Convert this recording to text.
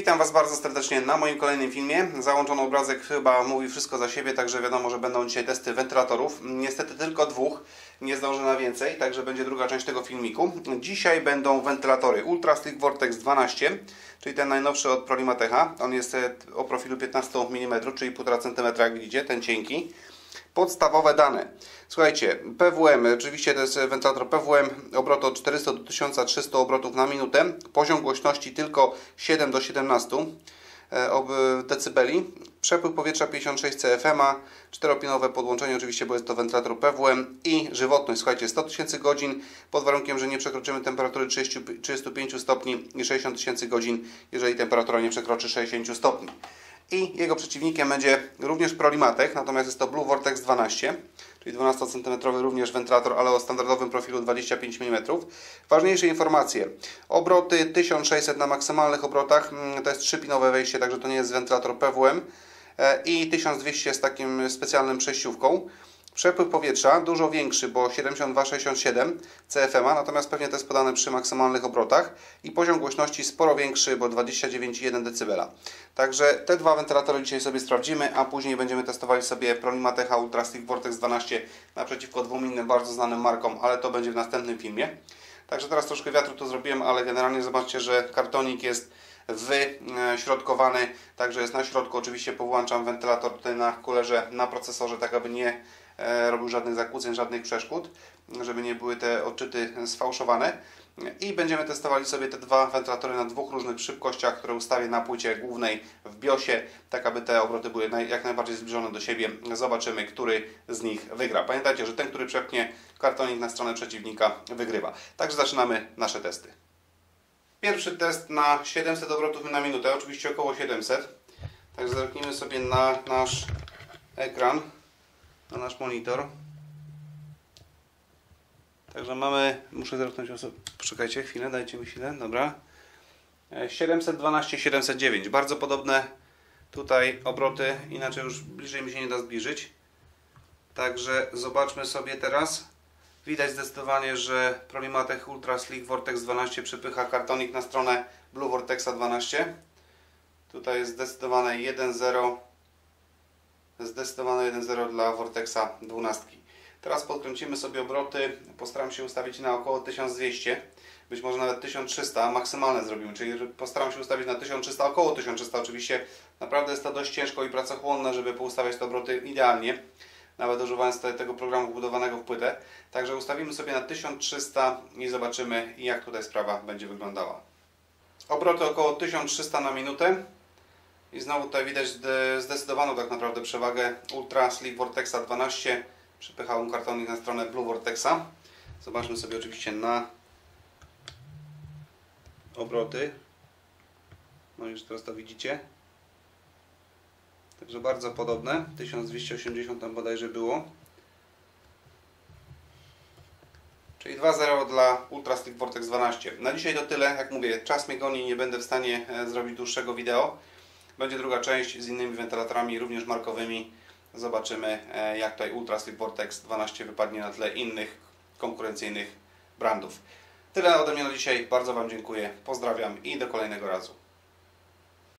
Witam Was bardzo serdecznie na moim kolejnym filmie. Załączony obrazek chyba mówi wszystko za siebie, także wiadomo, że będą dzisiaj testy wentylatorów. Niestety tylko dwóch, nie zdążę na więcej, także będzie druga część tego filmiku. Dzisiaj będą wentylatory Ultra Slick Vortex 12, czyli ten najnowszy od Prolimatecha. On jest e, o profilu 15 mm, czyli 1,5 cm, jak widzicie, ten cienki podstawowe dane. Słuchajcie, PWM, oczywiście to jest wentylator PWM, obroty od 400 do 1300 obrotów na minutę, poziom głośności tylko 7 do 17 e, decybeli, przepływ powietrza 56 CFM, czteropinowe podłączenie, oczywiście, bo jest to wentylator PWM i żywotność, słuchajcie, 100 tysięcy godzin pod warunkiem, że nie przekroczymy temperatury 30, 35 stopni i 60 tysięcy godzin, jeżeli temperatura nie przekroczy 60 stopni i jego przeciwnikiem będzie również Prolimatek, natomiast jest to Blue Vortex 12, czyli 12 cm również wentylator, ale o standardowym profilu 25 mm. Ważniejsze informacje. Obroty 1600 na maksymalnych obrotach, mm, to jest 3-pinowe wejście, także to nie jest wentylator PWM e, i 1200 z takim specjalnym przejściówką. Przepływ powietrza dużo większy, bo 72,67 CFM, natomiast pewnie to jest podane przy maksymalnych obrotach i poziom głośności sporo większy, bo 29,1 dB. Także te dwa wentylatory dzisiaj sobie sprawdzimy, a później będziemy testowali sobie Prolimatecha Ultra Stick Vortex 12 naprzeciwko dwóm innym bardzo znanym markom, ale to będzie w następnym filmie. Także teraz troszkę wiatru to zrobiłem, ale generalnie zobaczcie, że kartonik jest wyśrodkowany, także jest na środku. Oczywiście powłączam wentylator tutaj na kulerze, na procesorze, tak aby nie robił żadnych zakłóceń, żadnych przeszkód, żeby nie były te odczyty sfałszowane. I będziemy testowali sobie te dwa wentylatory na dwóch różnych szybkościach, które ustawię na płycie głównej w BIOSie, tak aby te obroty były jak najbardziej zbliżone do siebie. Zobaczymy, który z nich wygra. Pamiętajcie, że ten, który przepnie kartonik na stronę przeciwnika, wygrywa. Także zaczynamy nasze testy. Pierwszy test na 700 obrotów na minutę, oczywiście około 700. Także zerknijmy sobie na nasz ekran na nasz monitor. Także mamy, muszę zerknąć osobę. Poczekajcie chwilę, dajcie mi chwilę, dobra. 712, 709. Bardzo podobne tutaj obroty, inaczej już bliżej mi się nie da zbliżyć. Także zobaczmy sobie teraz. Widać zdecydowanie, że Prolimatech Ultra Slick Vortex 12 przepycha kartonik na stronę Blue Vortexa 12. Tutaj jest zdecydowane 1.0 zdecydowane 1.0 dla Vortexa 12. Teraz podkręcimy sobie obroty, postaram się ustawić na około 1200, być może nawet 1300, maksymalne zrobimy, czyli postaram się ustawić na 1300, około 1300 oczywiście. Naprawdę jest to dość ciężko i pracochłonne, żeby poustawiać te obroty idealnie, nawet używając tego programu budowanego w płytę. Także ustawimy sobie na 1300 i zobaczymy jak tutaj sprawa będzie wyglądała. Obroty około 1300 na minutę. I znowu tutaj widać zdecydowaną tak naprawdę przewagę Ultra Slick Vortexa 12. Przepychałem kartonik na stronę Blue Vortexa. Zobaczmy sobie oczywiście na obroty. No już teraz to widzicie. Także bardzo podobne. 1280 tam bodajże było. Czyli 2-0 dla Ultra Stick Vortex 12. Na dzisiaj to tyle. Jak mówię, czas mnie goni, nie będę w stanie e, zrobić dłuższego wideo. Będzie druga część z innymi wentylatorami, również markowymi. Zobaczymy, e, jak tutaj Ultra Slip Vortex 12 wypadnie na tle innych konkurencyjnych brandów. Tyle ode mnie na dzisiaj. Bardzo Wam dziękuję. Pozdrawiam i do kolejnego razu.